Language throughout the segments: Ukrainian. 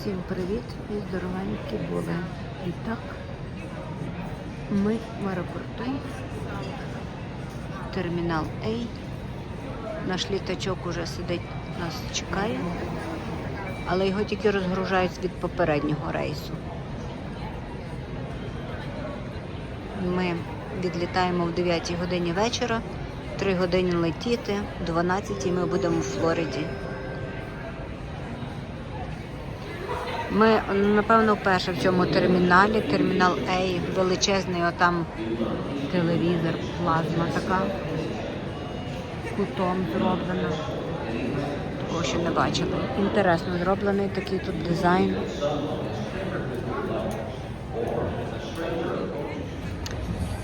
Всім привіт і здоровенькі були. І так, ми в аеропорту. Термінал А. Наш літачок уже сидить, нас чекає, але його тільки розгружають від попереднього рейсу. Ми відлітаємо в 9 годині вечора, 3 години летіти, в 12 ми будемо в Флориді. Ми, напевно, вперше в цьому терміналі. Термінал A, величезний, отам телевізор, плазма така. Кутом зроблена. Такого ще не бачили. Інтересно зроблений такий тут дизайн.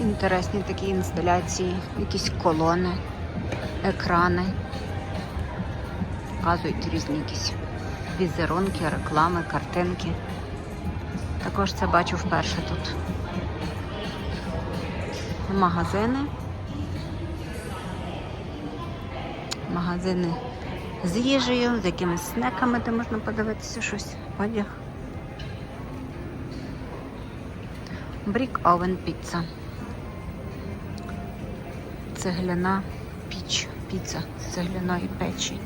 Інтересні такі інсталяції, якісь колони, екрани. Показують різні якісь візерунки, реклами, картинки. Також це бачу вперше тут. Магазини. Магазини з їжею, з якимись снеками, де можна подивитися щось, одяг. Брік Овен піца. Цегляна піч, піца з цегляної печі.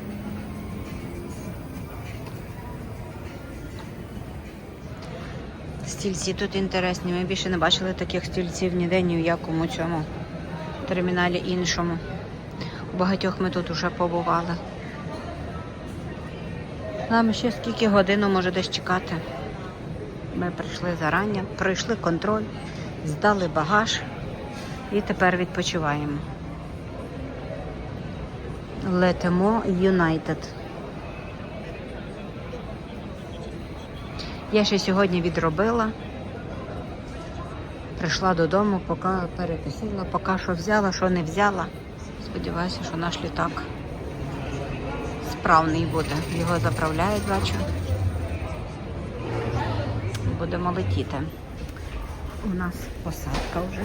Стільці тут інтересні. Ми більше не бачили таких стільців ніде ні в якому цьому терміналі іншому. У багатьох ми тут вже побували. Нам ще скільки годину може десь чекати. Ми прийшли зарання, пройшли контроль, здали багаж і тепер відпочиваємо. Летимо Юнайтед. Я ще сьогодні відробила. Прийшла додому, поки перекусила, поки що взяла, що не взяла. Сподіваюся, що наш літак справний буде. Його заправляють, бачу. Будемо летіти. У нас посадка вже.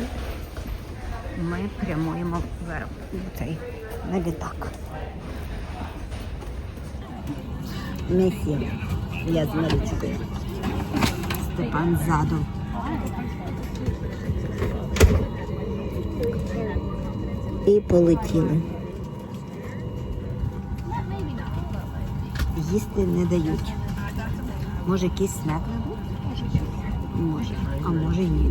Ми прямуємо в цей на літак. Месія. Я з Марічкою. Степан ззаду. І полетіли. Їсти не дають. Може якийсь снек? Може, а може і ні.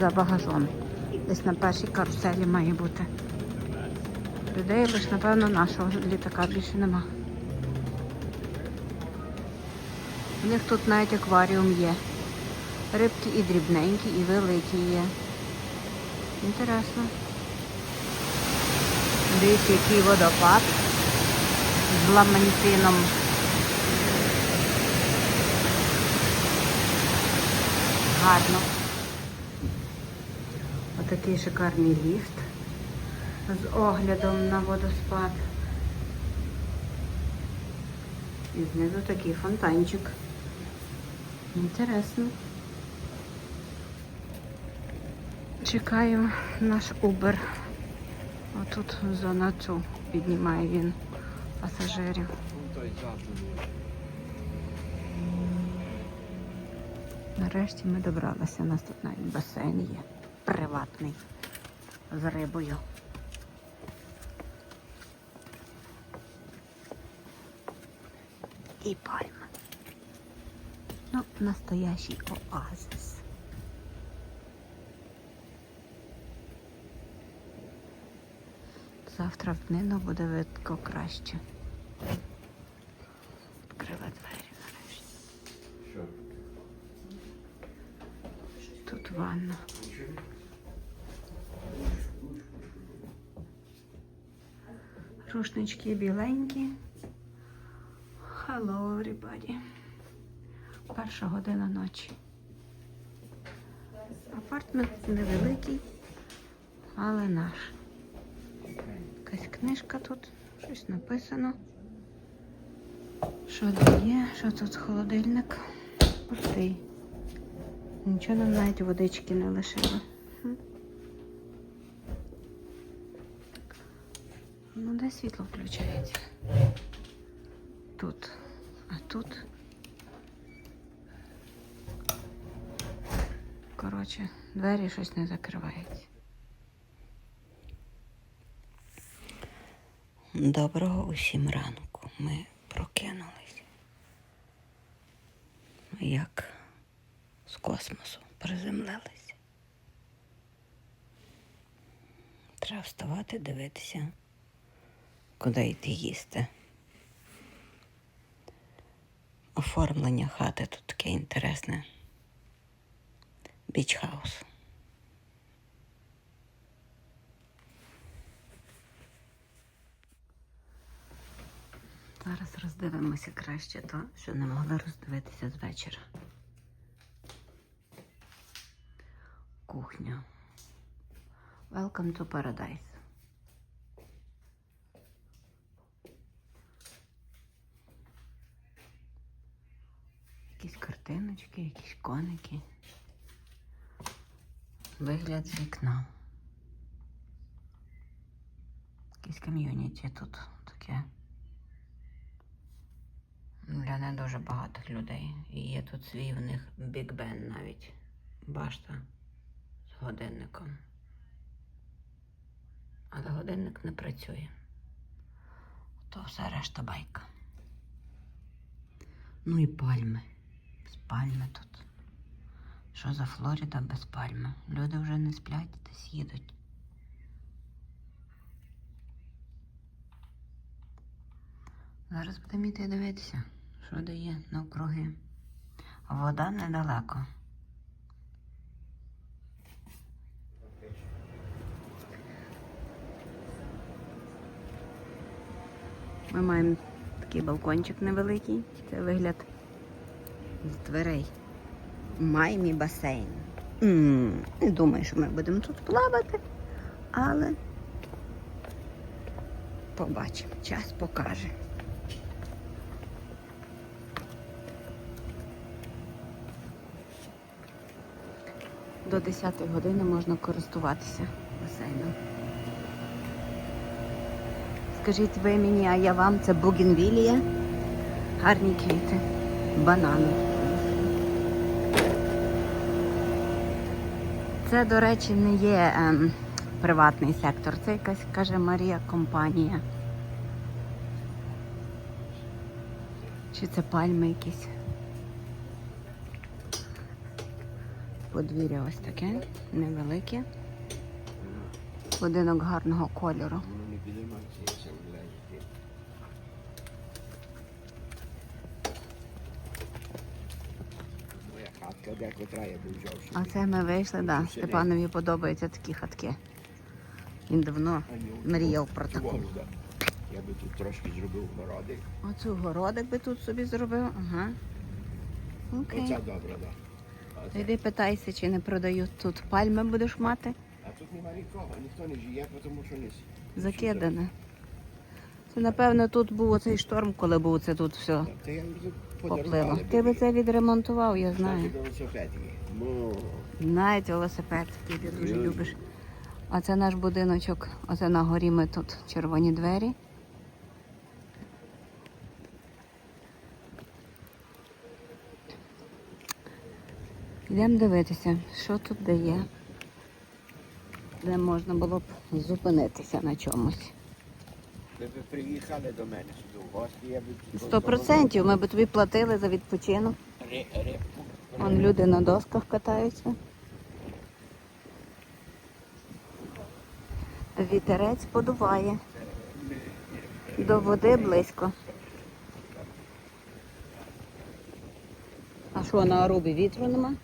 За багажом. Десь на першій каруселі має бути. Людей лише, напевно, нашого літака більше нема. У них тут навіть акваріум є. Рибки і дрібненькі, і великі є. Інтересно. Дивіться, який водопад з ламантином. Гарно. Отакий шикарний ліфт з оглядом на водоспад. І знизу такий фонтанчик. Інтересно. Чекаю наш Uber. Отут зона цю піднімає він пасажирів. Нарешті ми добралися. У нас тут навіть басейн є. Приватний. З рибою. І пальма. Ну, настоящий оазис. Завтра в днину буде видко краще. Відкрила двері нарешті. Що? Тут ванна. Рушнички біленькі. Hello, everybody. Перша година ночі. Апартмент невеликий, але наш. Якась книжка тут, щось написано. Що тут є? Що тут холодильник? Пустий. Нічого нам навіть водички не лишили. Ну, де світло включається? Тут. А тут. Коротше, двері щось не закриваються. Доброго усім ранку. Ми прокинулись. Як з космосу приземлилися. Треба вставати, дивитися, куди йти їсти. Оформлення хати тут таке інтересне. Біч-хаус. Зараз роздивимося краще то, що не могли роздивитися з вечора. Кухня. Welcome to paradise. Якісь картиночки, якісь коники. Вигляд з вікна. Якесь ком'юніті тут таке. Для не дуже багатих людей. І є тут свій в них Бік Бен навіть. Башта з годинником. Але годинник не працює. То все решта байка. Ну і пальми. З пальми тут. Що за Флоріда без пальми? Люди вже не сплять, десь їдуть. Зараз будемо йти дивитися, що дає навкруги. Вода недалеко. Ми маємо такий балкончик невеликий. Це вигляд з дверей. Маємо і басейн. м не думаю, що ми будемо тут плавати, але побачимо. Час покаже. До 10 години можна користуватися басейном. Скажіть ви мені, а я вам це бугенвілія? Гарні квіти, банани. Це, до речі, не є ем, приватний сектор, це якась, каже Марія, компанія. Чи це пальми якісь? Подвір'я ось таке, невелике. Будинок гарного кольору. Воно не підіймається, як це хатка, де котра я був взяв. А це ми вийшли, да. Степанові подобаються такі хатки. Він давно мріяв про таку. Я би тут трошки зробив городи. Оцю городик би тут собі зробив. Ага. Окей. Оце добре, да. Йди питайся, чи не продають тут пальми будеш мати. а тут нема нікого, ніхто не живе, тому що не Закидане. Це напевно тут був оцей шторм, коли був це тут все Та я поплило. Ти би це відремонтував, я знаю. Навіть велосипед, який ти дуже любиш. А це наш будиночок. Оце на горі ми тут червоні двері. Йдемо дивитися, що тут де є. Де можна було б зупинитися на чомусь. Ви б приїхали до мене сюди в гості, я б... Сто процентів ми б тобі платили за відпочинок. Ри- Рибку. Вон люди на досках катаються. Вітерець подуває. До води близько. А що на Арубі вітру нема?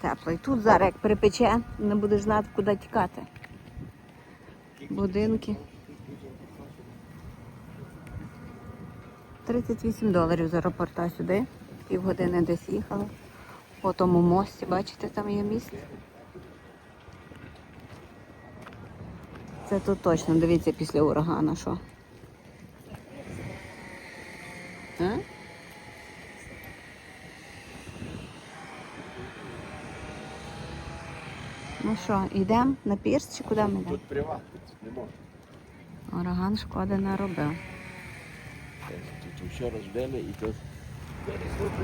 Тепло. І тут зараз як припече, не будеш знати, куди тікати. Будинки. 38 доларів з аеропорта сюди. Півгодини десь їхали. По тому мості, бачите, там є міст. Це тут точно, дивіться, після урагана що. А? Ну що, йдемо на пірс чи куди ми йдемо? Тут приват, тут не можна. Ураган шкоди не робив. Тут все розбили і тут...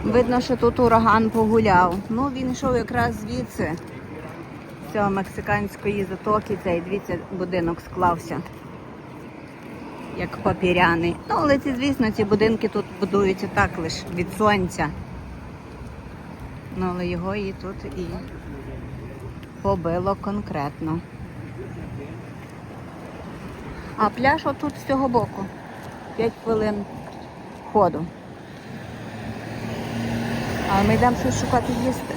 Видно, що тут ураган погуляв. Ну, він йшов якраз звідси, з цього мексиканської затоки, цей дивіться, будинок склався. Як папіряний. Ну, але ці, звісно, ці будинки тут будуються так лише від сонця. Ну, але його і тут і побило конкретно. А пляж отут з цього боку. 5 хвилин ходу. А ми йдемо щось шукати їсти.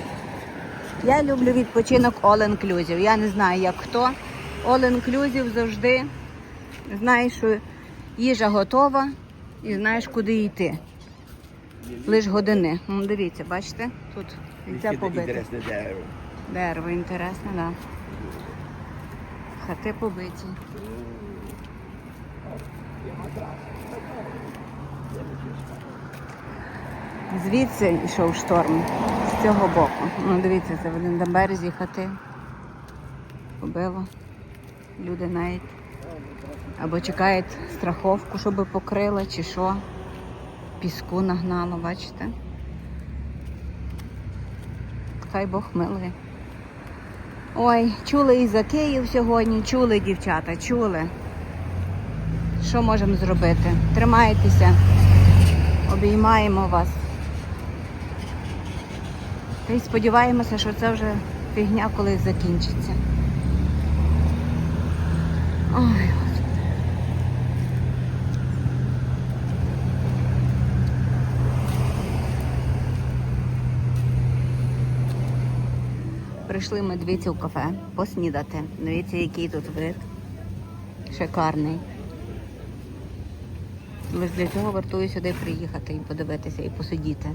Я люблю відпочинок all inclusive. Я не знаю, як хто. All inclusive завжди знаєш, що їжа готова і знаєш, куди йти. Лиш години. Ну, дивіться, бачите? Тут це побите. Дерево. Інтересне. Да. Хати побиті. Звідси йшов шторм, з цього боку. Ну, дивіться, це вони на березі хати. Побило. Люди навіть або чекають страховку, щоб покрила, чи що. Піску нагнало, бачите? Хай Бог милує. Ой, чули і за Київ сьогодні, чули дівчата, чули. Що можемо зробити? Тримайтеся, обіймаємо вас. Та й сподіваємося, що це вже фігня колись закінчиться. Ой, Прийшли ми дивіться в кафе поснідати. Дивіться, який тут вид. Шикарний. Лише для цього вартую сюди приїхати і подивитися, і посидіти.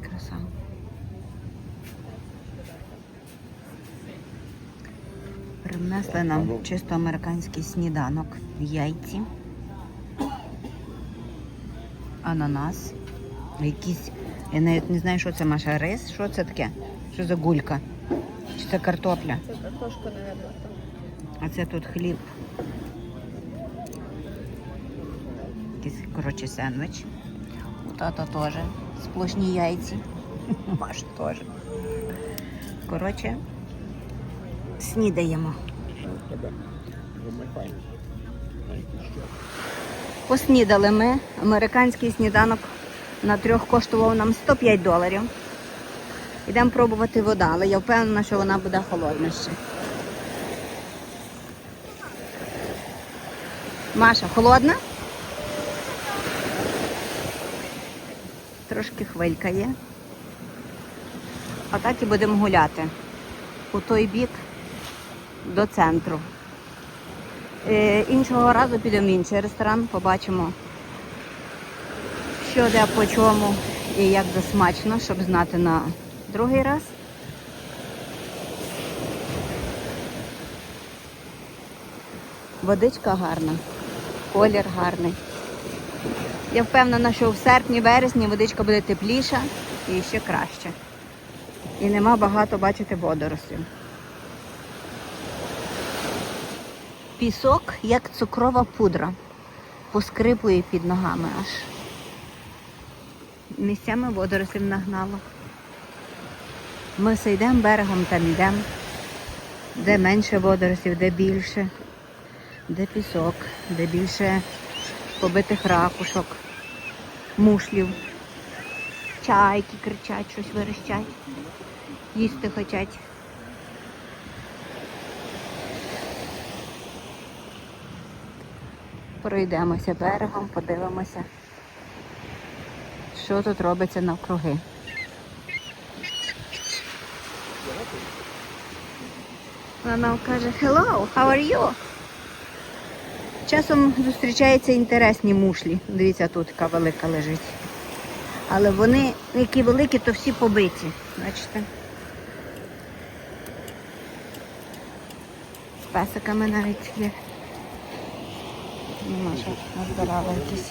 Краса. Принесли нам чисто американський сніданок. Яйці. Ананас. Якісь. Я навіть не знаю, що це Маша. Рис? Що це таке? Що за гулька? Чи це картопля? Це картошка, там. А це тут хліб. Якийсь, коротше, сендвіч. У тата теж. Сплошні яйці. Маш теж. Коротше, снідаємо. Тебе. Що? Поснідали ми. Американський сніданок на трьох коштував нам 105 доларів. Йдемо пробувати вода, але я впевнена, що вона буде холодна ще. Маша, холодна? Трошки хвилька є. А так і будемо гуляти у той бік до центру. Е, іншого разу підемо в інший ресторан, побачимо, що де по чому і як засмачно, щоб знати на другий раз. Водичка гарна, колір гарний. Я впевнена, що в серпні-вересні водичка буде тепліша і ще краще. І нема багато, бачите, водорослів. Пісок, як цукрова пудра, поскрипує під ногами аж. Місцями водорослів нагнало. Ми все йдемо берегом, там йдемо. Де менше водорослів, де більше, де пісок, де більше побитих ракушок, мушлів. Чайки кричать, щось верещать, їсти хочуть. Пройдемося берегом, подивимося, що тут робиться навкруги. Вона каже Hello, how are you? Часом зустрічаються інтересні мушлі. Дивіться, тут яка велика лежить. Але вони, які великі, то всі побиті. Бачите? З песиками навіть є. Маша назбирала якісь.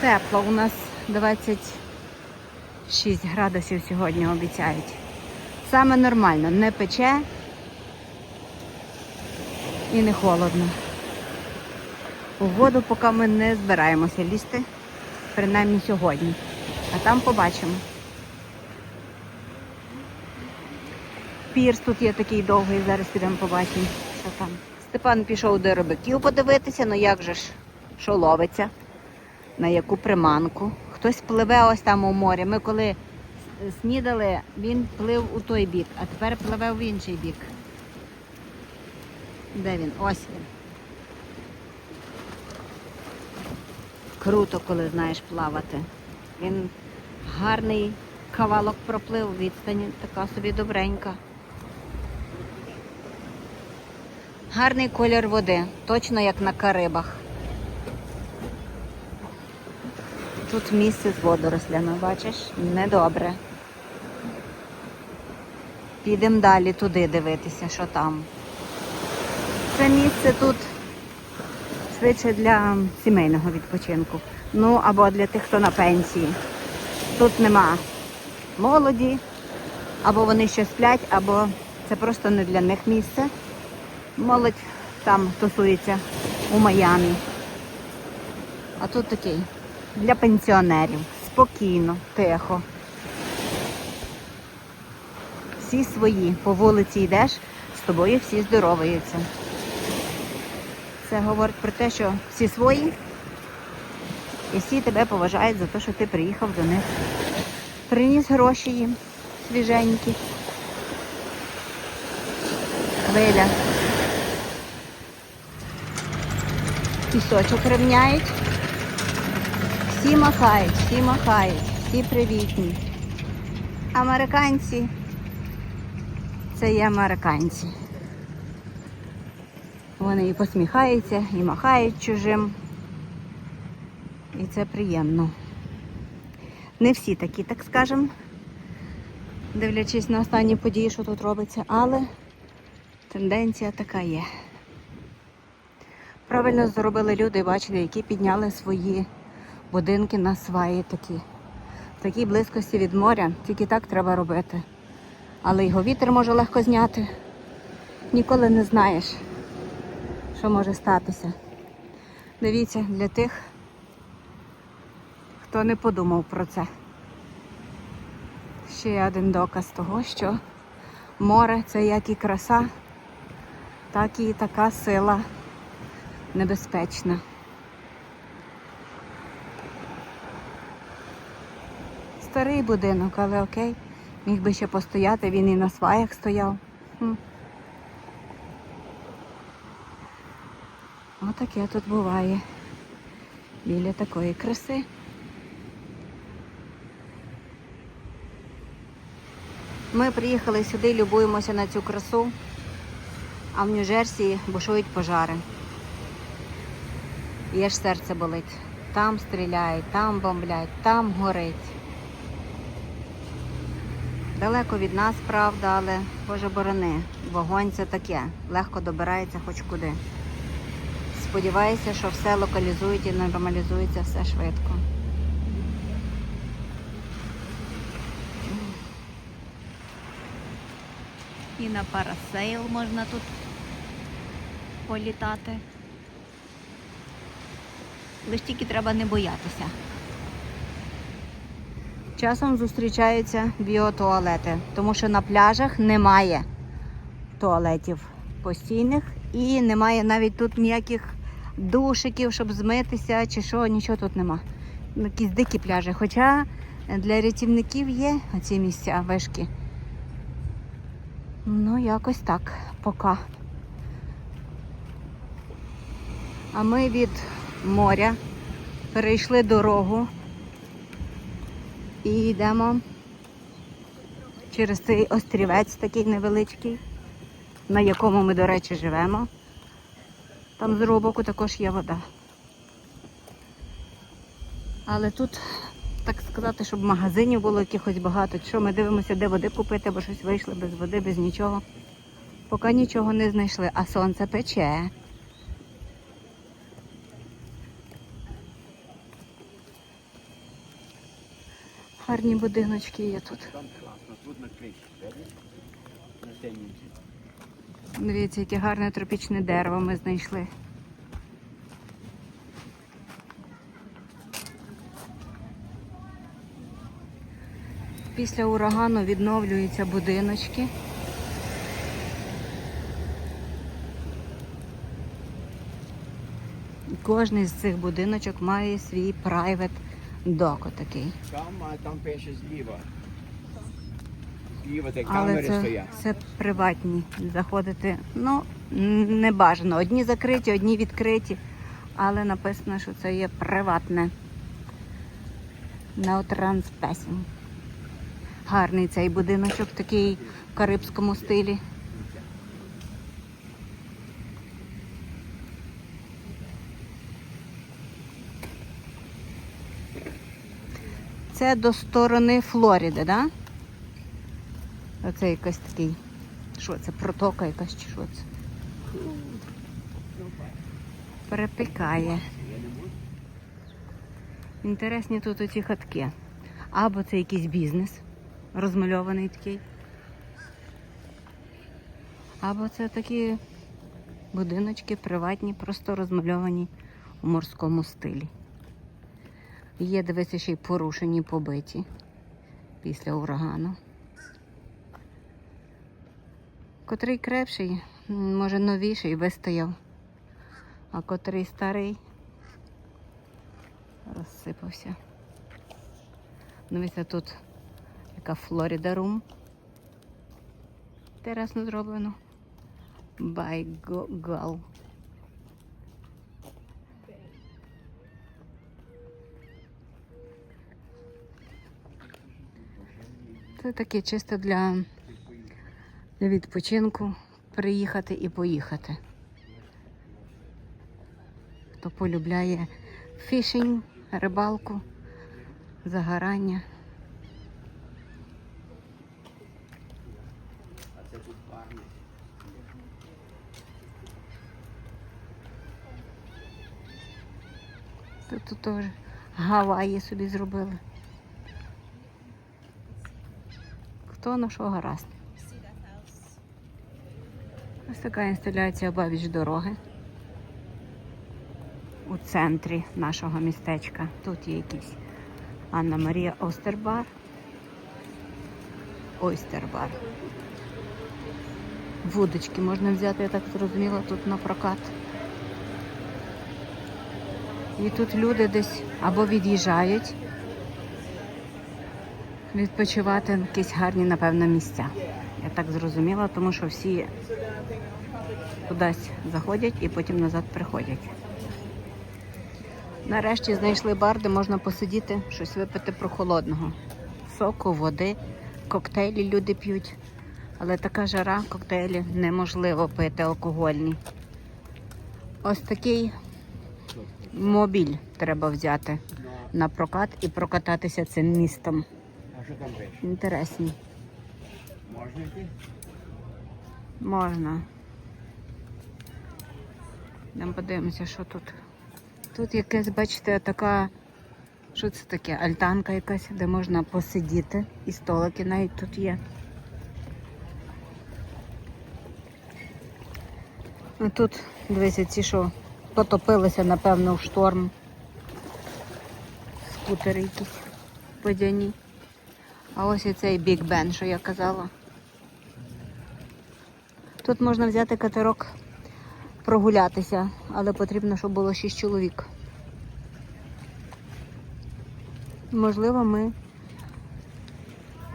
Тепло у нас 26 градусів сьогодні обіцяють. Саме нормально, не пече і не холодно. У воду поки ми не збираємося лізти, принаймні сьогодні. А там побачимо. Пірс тут є такий довгий, зараз підемо побачимо, що там. Степан пішов до рибаків подивитися, ну як же ж, що ловиться, на яку приманку. Хтось пливе ось там у морі. Ми коли снідали, він плив у той бік, а тепер пливе в інший бік. Де він? Ось він. Круто, коли знаєш плавати. Він гарний кавалок проплив, відстані така собі добренька. Гарний колір води, точно як на Карибах. Тут місце з водорослями, бачиш? Недобре. Підемо далі туди дивитися, що там. Це місце тут швидше для сімейного відпочинку. Ну або для тих, хто на пенсії. Тут нема молоді, або вони ще сплять, або це просто не для них місце. Молодь там тусується у Майамі. А тут такий для пенсіонерів. Спокійно, тихо. Всі свої. По вулиці йдеш, з тобою всі здороваються. Це говорить про те, що всі свої і всі тебе поважають за те, що ти приїхав до них. Приніс гроші їм свіженькі. Хвиля. Пісочок рівняють. Всі махають, всі махають, всі привітні. Американці. Це є американці. Вони і посміхаються, і махають чужим. І це приємно. Не всі такі, так скажемо, дивлячись на останні події, що тут робиться, але тенденція така є. Правильно зробили люди, бачили, які підняли свої будинки на сваї такі. В такій близькості від моря, тільки так треба робити. Але його вітер може легко зняти. Ніколи не знаєш, що може статися. Дивіться, для тих, хто не подумав про це. Ще один доказ того, що море це як і краса, так і така сила небезпечна. Старий будинок, але окей, міг би ще постояти, він і на сваях стояв. Хм. Отаке тут буває біля такої краси. Ми приїхали сюди, любуємося на цю красу, а в Нью-Джерсі бушують пожари. І аж серце болить. Там стріляють, там бомблять, там горить. Далеко від нас, правда, але Боже борони, вогонь це таке, легко добирається хоч куди. Сподіваюся, що все локалізують і нормалізується все швидко. І на парасейл можна тут політати. Лише тільки треба не боятися. Часом зустрічаються біотуалети, тому що на пляжах немає туалетів постійних і немає навіть тут ніяких душиків, щоб змитися чи що, нічого тут нема. Ну, Якісь дикі пляжі. Хоча для рятівників є оці місця вишки. Ну, якось так, поки. А ми від моря перейшли дорогу і йдемо через цей острівець такий невеличкий, на якому ми, до речі, живемо. Там з другого боку також є вода. Але тут, так сказати, щоб магазинів було якихось багато. Що ми дивимося, де води купити, бо щось вийшли без води, без нічого. Поки нічого не знайшли, а сонце пече. Гарні будиночки є тут. Дивіться, яке гарне тропічне дерево ми знайшли. Після урагану відновлюються будиночки. Кожний з цих будиночок має свій private док такий. Там, а там пише зліва. Зліва, де камери це, стоять. це приватні. Заходити, ну, не бажано. Одні закриті, одні відкриті. Але написано, що це є приватне. No trespassing. Гарний цей будиночок, такий в карибському стилі. Це до сторони Флориди? Да? Оце якийсь такий. Що це? Протока якась чи що це? Перепікає. Інтересні тут оці хатки. Або це якийсь бізнес розмальований такий. Або це такі будиночки приватні, просто розмальовані у морському стилі. Є, дивися, ще й порушені, побиті після урагану. Котрий крепший, може новіший, вистояв, а котрий старий розсипався. Дивіться, тут яка Флорида Рум. Терасно зроблено. By Це таке чисто для, відпочинку приїхати і поїхати. Хто полюбляє фішинг, рибалку, загорання. Тут теж Гаваї собі зробили. Хто на що гаразд. Ось така інсталяція обабіч дороги у центрі нашого містечка. Тут є якийсь Анна Марія Остербар. Ойстербар. Вудочки можна взяти, я так зрозуміла, тут на прокат. І тут люди десь або від'їжджають відпочивати якісь гарні, напевно, місця. Я так зрозуміла, тому що всі кудись заходять і потім назад приходять. Нарешті знайшли бар, де можна посидіти, щось випити прохолодного. Соку, води, коктейлі люди п'ють. Але така жара, коктейлі неможливо пити алкогольні. Ось такий мобіль треба взяти на прокат і прокататися цим містом. А що там пише? Інтересні. Можна йти? Можна. Йдемо подивимося, що тут. Тут якась, бачите, така. Що це таке? Альтанка якась, де можна посидіти. І столики навіть тут є. А тут, дивися, ці, що потопилися, напевно, в шторм. Скутери якісь водяні. А ось і цей Біг Бен, що я казала. Тут можна взяти катерок, прогулятися, але потрібно, щоб було 6 чоловік. Можливо, ми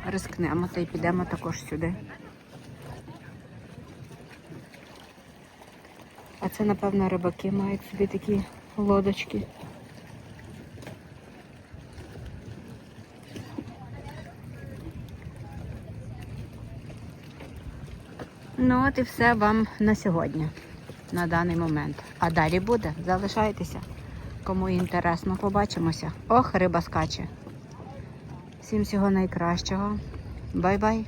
рискнемо та й підемо також сюди. А це, напевно, рибаки мають собі такі лодочки. Ну, от і все вам на сьогодні, на даний момент. А далі буде. Залишайтеся. Кому інтересно, побачимося. Ох, риба скаче. Всім всього найкращого. Бай-бай.